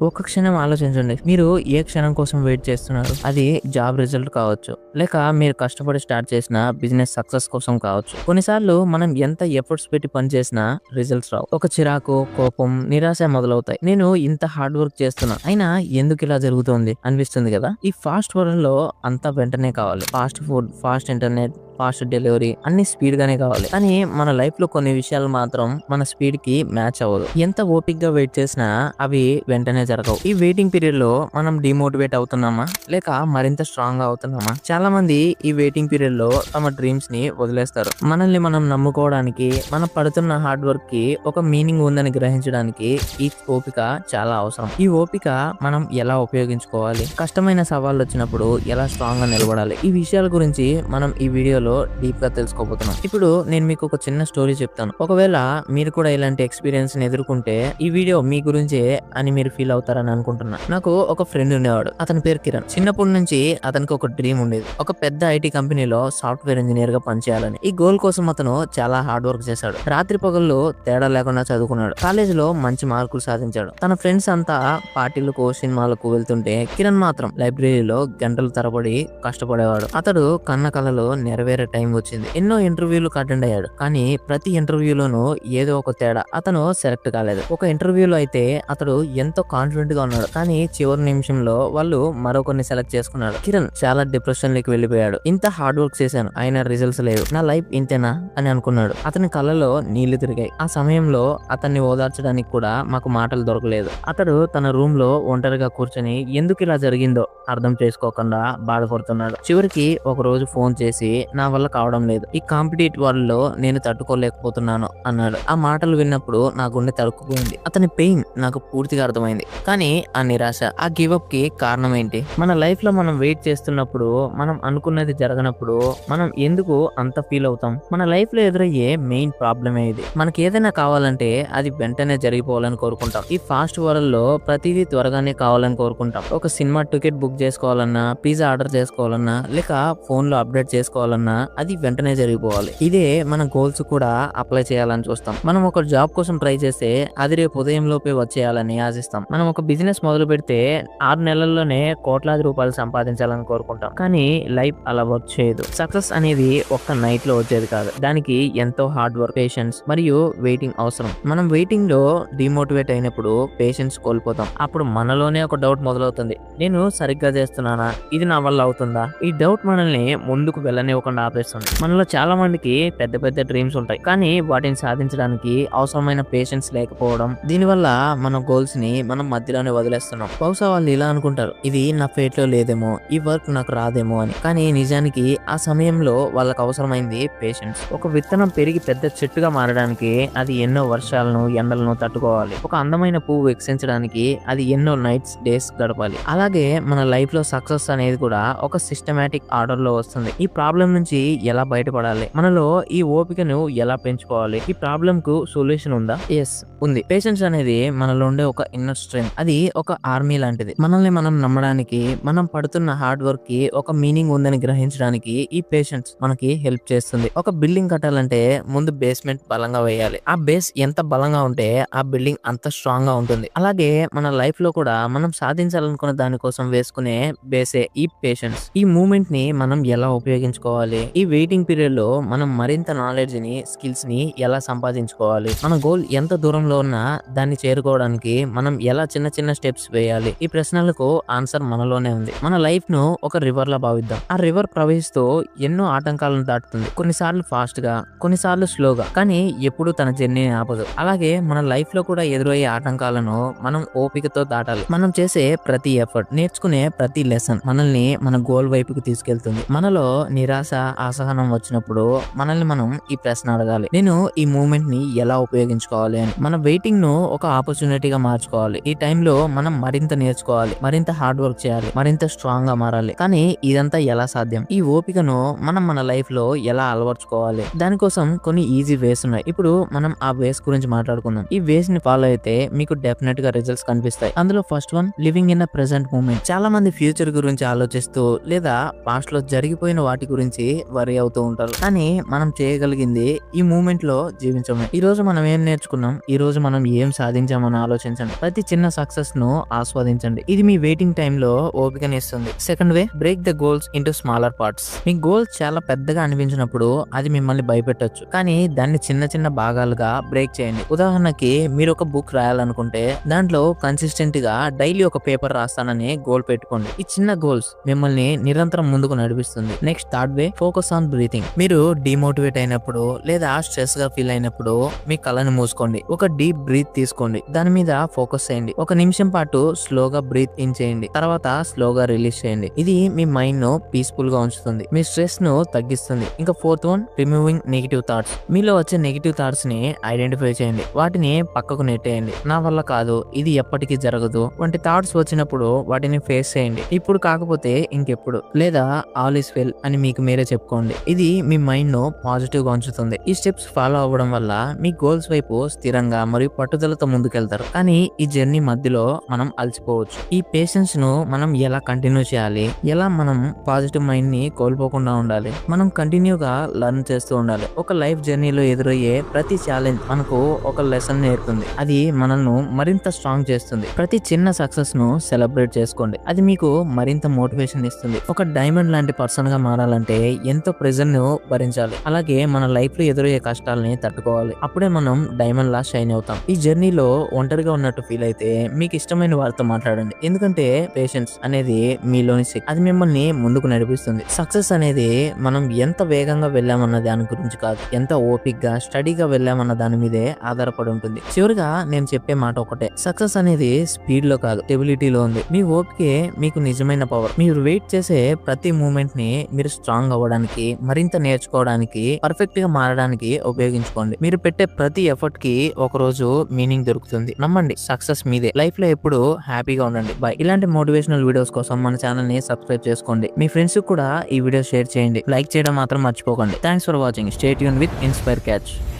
ఒక క్షణం ఆలోచించండి. మీరు ఏ క్షణం కోసం వెయిట్ చేస్తున్నారు? అది జాబ్ రిజల్ట్ కావచ్చు. లేక మీరు కష్టపడి స్టార్ట్ చేసిన బిజినెస్ సక్సెస్ కోసం కావచ్చు. కొన్నిసార్లు మనం ఎంత ఎఫర్ట్స్ పెట్టి పని చేసినా రిజల్ట్స్ రావు. ఒక చిరాకు కోపం నిరాశ మొదలవుతాయి. నేను ఇంత హార్డ్ వర్క్ చేస్తున్నా. అయినా ఎందుకు ఇలా జరుగుతోంది? అనిపిస్తుంది కదా? ఈ ఫాస్ట్ వరల్డ్లో అంతా వెంటనే కావాలి. Fast food fast internet fast delivery అన్ని స్పీడ్ గానే కావాలి. కానీ మన లైఫ్లో కొన్ని విషయాలు మాత్రం మన స్పీడ్కి మ్యాచ్ అవ్వదు. ఎంత ఓపిక్గా వెయిట్ చేసినా అవి వెంటనే జరగవు. ఈ వెయిటింగ్ పీరియడ్లో మనం డిమోటివేట్ అవుతున్నామా? లేక మరింత స్ట్రాంగ్ అవుతున్నామా? చాలా మంది ఈ వెయిటింగ్ పీరియడ్లో తమ డ్రీమ్స్ని వదిలేస్తారు. మనల్ని మనం నమ్ముకోవడానికి మనం పడుతున్న హార్డ్ వర్క్కి ఒక మీనింగ్ ఉందని గ్రహించడానికి ఈ ఓపిక చాలా అవసరం. ఈ ఓపిక మనం ఎలా ఉపయోగించుకోవాలి? కష్టమైన సవాళ్ళు వచ్చినప్పుడు ఎలా స్ట్రాంగ్గా నిలబడాలి? ఈ విషయాల గురించి మనం ఈ వీడియోలో డీప్గా తెలుసుకోబోతున్నాం. ఇప్పుడు నేను మీకు ఒక చిన్న స్టోరీ చెప్తాను. ఒకవేళ మీరు కూడా ఇలాంటి ఎక్స్పీరియన్స్ని ఎదుర్కొంటే ఈ వీడియో మీ గురించే అని మీరు ఫీల్ అవుతారని అనుకుంటున్నా. నాకు ఒక ఫ్రెండ్ ఉండేవాడు. అతని పేరు కిరణ్. చిన్నప్పటి నుంచి అతనికి ఒక డ్రీమ్ ఉండేది. ఒక పెద్ద ఐటీ కంపెనీలో సాఫ్ట్వేర్ ఇంజనీర్గా పనిచేయాలని. ఈ గోల్ కోసం అతను చాలా హార్డ్ వర్క్ చేశాడు. రాత్రి పగళ్ళు తేడా లేకుండా చదువుకున్నాడు. కాలేజ్లో మంచి మార్కులు సాధించాడు. తన ఫ్రెండ్స్ అంతా పార్టీలకు సినిమాలకు వెళ్తుంటే కిరణ్ మాత్రం లైబ్రరీలో గంటలు తరబడి కష్టపడేవాడు. అతడు కన్న కళలు నెరవేర్ టైం వచ్చింది. ఎన్నో ఇంటర్వ్యూలకు అటెండ్ అయ్యాడు. కానీ ప్రతి ఇంటర్వ్యూలోనూ ఏదో ఒక తేడా. అతను సెలెక్ట్ కాలేదు. ఒక ఇంటర్వ్యూలో అయితే అతడు ఎంతో కాన్ఫిడెంట్గా ఉన్నాడు. కానీ చివరి నిమిషంలో వాళ్ళు మరొకరిని సెలెక్ట్ చేసుకున్నాడు. కిరణ్ చాలా డిప్రెషన్లోకి వెళ్ళిపోయాడు. ఇంత హార్డ్ వర్క్ చేశాను. ఆయన రిజల్ట్స్ లేవు. నా లైఫ్ ఇంతేనా అని అనుకున్నాడు. అతని కళ్ళలో నీళ్ళు తిరిగాయి. ఆ సమయంలో అతన్ని ఓదార్చడానికి కూడా మాకు మాటలు దొరకలేదు. అతడు తన రూమ్లో ఒంటరిగా కూర్చొని ఎందుకు ఇలా జరిగిందో అర్థం చేసుకోకుండా బాధపడుతున్నాడు. చివరికి ఒక రోజు ఫోన్ చేసి నా నా వల్ల కావడం లేదు. ఈ కాంపిటేటివ్ వరల్డ్లో నేను తట్టుకోలేకపోతున్నాను అన్నాడు. ఆ మాటలు విన్నప్పుడు నా గుండె తడుక్కుపోయింది. అతని పెయిన్ నాకు పూర్తిగా అర్థమైంది. కానీ ఆ నిరాశ ఆ గివ్ అప్కి కారణం ఏంటి? మన లైఫ్లో మనం వెయిట్ చేస్తున్నప్పుడు మనం అనుకున్నది జరగనప్పుడు మనం ఎందుకు అంత ఫీల్ అవుతాం? మన లైఫ్లో ఎదురయ్యే మెయిన్ ప్రాబ్లమే ఇది. మనకి ఏదైనా కావాలంటే అది వెంటనే జరిగిపోవాలని కోరుకుంటాం. ఈ ఫాస్ట్ వరల్డ్లో ప్రతిదీ త్వరగానే కావాలని కోరుకుంటాం. ఒక సినిమా టికెట్ బుక్ చేసుకోవాలన్నా పిజ్జా ఆర్డర్ చేసుకోవాలన్నా లేక ఫోన్లో అప్డేట్ చేసుకోవాలన్నా అది వెంటనే జరిగిపోవాలి. ఇదే మన గోల్స్ కూడా అప్లై చేయాలని చూస్తాం. మనం ఒక జాబ్ కోసం ట్రై చేస్తే అది రేపు ఉదయం లోపే వచ్చేయాలని ఆశిస్తాం. మనం ఒక బిజినెస్ మొదలు పెడితే ఆరు నెలల్లోనే కోట్లాది రూపాయలు సంపాదించాలని కోరుకుంటాం. కానీ లైఫ్ అలా వర్క్ చేయదు. సక్సెస్ అనేది ఒక్క నైట్లో వచ్చేది కాదు. దానికి ఎంతో హార్డ్ వర్క్ పేషెన్స్ మరియు వెయిటింగ్ అవసరం. మనం వెయిటింగ్లో డిమోటివేట్ అయినప్పుడు పేషెన్స్ కోల్పోతాం. అప్పుడు మనలోనే ఒక డౌట్ మొదలవుతుంది. నేను సరిగ్గా చేస్తున్నానా? ఇది నా వల్ల అవుతుందా? ఈ డౌట్ మనల్ని ముందుకు వెళ్ళనివ్వకుండా ఆపేస్తుంది మనలో చాలా మందికి పెద్ద పెద్ద డ్రీమ్స్ ఉంటాయి. కానీ వాటిని సాధించడానికి అవసరమైన పేషెన్స్ లేకపోవడం దీనివల్ల మన గోల్స్ని మనం మధ్యలోనే వదిలేస్తున్నాం. బహుశా వాళ్ళు ఇలా అనుకుంటారు ఇది నా ఫేట్లో లేదేమో ఈ వర్క్ నాకు రాదేమో అని. కానీ నిజానికి ఆ సమయంలో వాళ్ళకి అవసరమైంది పేషెన్స్ ఒక విత్తనం పెరిగి పెద్ద చెట్టుగా మారడానికి అది ఎన్నో వర్షాలను ఎండలను తట్టుకోవాలి. ఒక అందమైన పువ్వు వికసించడానికి అది ఎన్నో నైట్స్ డేస్ గడపాలి. అలాగే మన లైఫ్లో సక్సెస్ అనేది కూడా ఒక సిస్టమేటిక్ ఆర్డర్లో వస్తుంది. ఈ ప్రాబ్లం నుంచి ఎలా బయటపడాలి? మనలో ఈ ఓపికను ఎలా పెంచుకోవాలి? ఈ ప్రాబ్లం కు సొల్యూషన్ ఉందా? ఎస్ ఉంది. పేషెన్స్ అనేది మనలో ఉండే ఒక ఇన్నర్ స్ట్రెంగ్ అది ఒక ఆర్మీ లాంటిది. మనల్ని మనం నమ్మడానికి మనం పడుతున్న హార్డ్ వర్క్కి ఒక మీనింగ్ ఉందని గ్రహించడానికి ఈ పేషెన్స్ మనకి హెల్ప్ చేస్తుంది. ఒక బిల్డింగ్ కట్టాలంటే ముందు బేస్మెంట్ బలంగా వేయాలి. ఆ బేస్ ఎంత బలంగా ఉంటే ఆ బిల్డింగ్ అంత స్ట్రాంగ్గా ఉంటుంది. అలాగే మన లైఫ్లో కూడా మనం సాధించాలనుకున్న దానికోసం వేసుకునే బేసే ఈ పేషెన్స్ ఈ మూమెంట్ని మనం ఎలా ఉపయోగించుకోవాలి? ఈ వెయిటింగ్ పీరియడ్లో మనం మరింత నాలెడ్జ్ని స్కిల్స్ని ఎలా సంపాదించుకోవాలి? మన గోల్ ఎంత దూరంలో ఉన్నా దాన్ని చేరుకోవడానికి మనం ఎలా చిన్న చిన్న స్టెప్స్ వేయాలి? ఈ ప్రశ్నలకు ఆన్సర్ మనలోనే ఉంది. మన లైఫ్ను ఒక రివర్ లా భావిద్దాం. ఆ రివర్ ప్రవహిస్తూ ఎన్నో ఆటంకాలను దాటుతుంది. కొన్నిసార్లు ఫాస్ట్గా కొన్నిసార్లు స్లోగా కానీ ఎప్పుడు తన జర్నీని ఆపదు. అలాగే మన లైఫ్లో కూడా ఎదురయ్యే ఆటంకాలను మనం ఓపికతో దాటాలి. మనం చేసే ప్రతి ఎఫర్ట్ నేర్చుకునే ప్రతి లెసన్ మనల్ని మన గోల్ వైపుకి తీసుకెళ్తుంది. మనలో నిరాశ అసహనం వచ్చినప్పుడు మనల్ని మనం ఈ ప్రశ్న అడగాలి. నేను ఈ మూమెంట్ని ఎలా ఉపయోగించుకోవాలి అని. మన వెయిటింగ్ను ఒక ఆపర్చునిటీగా మార్చుకోవాలి. ఈ టైంలో మనం మరింత నేర్చుకోవాలి. మరింత హార్డ్ వర్క్ చేయాలి. మరింత స్ట్రాంగ్గా మారాలి. కానీ ఇదంతా ఎలా సాధ్యం? ఈ ఓపికను మనం మన లైఫ్లో ఎలా అలవర్చుకోవాలి? దానికోసం కొన్ని ఈజీ వేస్ ఉన్నాయి. ఇప్పుడు మనం ఆ వేస్ గురించి మాట్లాడుకుందాం. ఈ వేస్ని ఫాలో అయితే మీకు డెఫినెట్గా రిజల్ట్స్ కనిపిస్తాయి. అందులో first one living in a present moment చాలా మంది ఫ్యూచర్ గురించి ఆలోచిస్తూ లేదా పాస్ట్లో జరిగిపోయిన వాటి గురించి వరి అవుతూ ఉంటారు. కానీ మనం చేయగలిగింది ఈ మూమెంట్లో జీవించమే ఈ రోజు మనం ఏం నేర్చుకున్నాం? ఈ రోజు మనం ఏం సాధించామని ఆలోచించండి. ప్రతి చిన్న సక్సెస్ను ఆస్వాదించండి. ఇది మీ వెయిటింగ్ టైమ్లో ఓపికనిస్తుంది second way break the goals into smaller parts me goals చాలా పెద్దగా అనిపించినప్పుడు అది మిమ్మల్ని భయపెట్టొచ్చు. కానీ దాన్ని చిన్న చిన్న భాగాలుగా బ్రేక్ చేయండి. ఉదాహరణకి మీరు ఒక బుక్ రాయాలనుకుంటే దాంట్లో కన్సిస్టెంట్గా డైలీ ఒక పేపర్ రాస్తానని గోల్ పెట్టుకోండి. ఈ చిన్న గోల్స్ మిమ్మల్ని నిరంతరం ముందుకు నడిపిస్తుంది. Next third way focus on breathing. మీరు డిమోటివేట్ అయినప్పుడు లేదా స్ట్రెస్గా ఫీల్ అయినప్పుడు మీ కళ్ళను మూసుకోండి. ఒక డీప్ బ్రీత్ తీసుకోండి. దాని మీద ఫోకస్ చేయండి. ఒక నిమిషం పాటు స్లోగా బ్రీత్ ఇన్ చేయండి. తర్వాత స్లోగా రిలీజ్ చేయండి. ఇది మీ మైండ్ను పీస్ఫుల్గా ఉంచుతుంది. మీ స్ట్రెస్ను తగ్గిస్తుంది. ఇంకా fourth one removing negative thoughts. మీలో వచ్చే నెగిటివ్ థాట్స్ని ఐడెంటిఫై చేయండి. వాటిని పక్కకు నెట్టేయండి. నా వల్ల కాదు ఇది ఎప్పటికీ జరగదు వంటి థాట్స్ వచ్చినప్పుడు వాటిని ఫేస్ చేయండి. ఇప్పుడు కాకపోతే ఇంకెప్పుడు? లేదా ఆల్ ఇస్ వెల్ అని మీకు మీరే చెప్పుకోండి. ఇది మీ మైండ్ను ఉంచుతుంది. ఈ స్టెప్స్ ఫాలో అవ్వడం వల్ల మీ గోల్స్ వైపు స్థిరంగా మరియు పట్టుదలతో ముందుకెళ్తారు. కానీ ఈ జర్నీ మధ్యలో మనం అలసిపోవచ్చు. ఈ పేషెన్స్ను మనం ఎలా కంటిన్యూ చేయాలి? ఎలా మనం పాజిటివ్ మైండ్ని కోల్పోకుండా ఉండాలి? మనం కంటిన్యూగా లర్న్ చేస్తూ ఉండాలి. ఒక లైఫ్ జర్నీలో ఎదురయ్యే ప్రతి ఛాలెంజ్ మనకు ఒక లెసన్ నేర్పుతుంది. అది మనల్ని మరింత స్ట్రాంగ్ చేస్తుంది. ప్రతి చిన్న సక్సెస్ను సెలబ్రేట్ చేసుకోండి. అది మీకు మరింత మోటివేషన్ ఇస్తుంది. ఒక డైమండ్ లాంటి పర్సన్గా మారాలంటే ఎంతో ప్రెజర్ను భరించాలి? అలాగే మన లైఫ్లో ఎదురయ్యే కష్టాలని తట్టుకోవాలి. అప్పుడే మనం డైమండ్ లా షైన్ అవుతాం. ఈ జర్నీలో ఒంటరిగా ఉన్నట్టు ఫీల్ అయితే మీకు ఇష్టమైన వారితో మాట్లాడండి. ఎందుకంటే పేషెన్స్ అనేది మీలోని శక్తి. అది మిమ్మల్ని ముందుకు నడిపిస్తుంది. సక్సెస్ అనేది మనం ఎంత వేగంగా వెళ్ళామన్న దాని గురించి కాదు. ఎంత ఓపిక్గా స్టడీగా వెళ్ళామన్న దాని మీదే ఆధారపడి ఉంటుంది. చివరిగా నేను చెప్పే మాట ఒకటే. సక్సెస్ అనేది స్పీడ్లో కాదు స్టెబిలిటీలో ఉంది. మీ ఓపికే మీకు నిజమైన పవర్. మీరు వెయిట్ చేసే ప్రతి మూమెంట్ని మీరు స్ట్రాంగ్ అవ్వడానికి మరింత నేర్చుకోవడానికి పర్ఫెక్ట్గా మారడానికి ఉపయోగించుకోండి. మీరు పెట్టే ప్రతి ఎఫర్ట్కి ఒక రోజు మీనింగ్ దొరుకుతుంది. నమ్మండి సక్సెస్ మీదే. లైఫ్లో ఎప్పుడు హ్యాపీగా ఉండండి. బాయ్ ఇలాంటి మోటివేషనల్ వీడియోస్ కోసం మన ఛానల్ని సబ్స్క్రైబ్ చేసుకోండి. మీ ఫ్రెండ్స్ కూడా ఈ వీడియో షేర్ చేయండి. లైక్ చేయడం మాత్రం మర్చిపోకండి. థ్యాంక్స్ ఫర్ వాచింగ్ స్టేట్ యూన్ విత్ ఇన్స్పైర్ క్యాచ్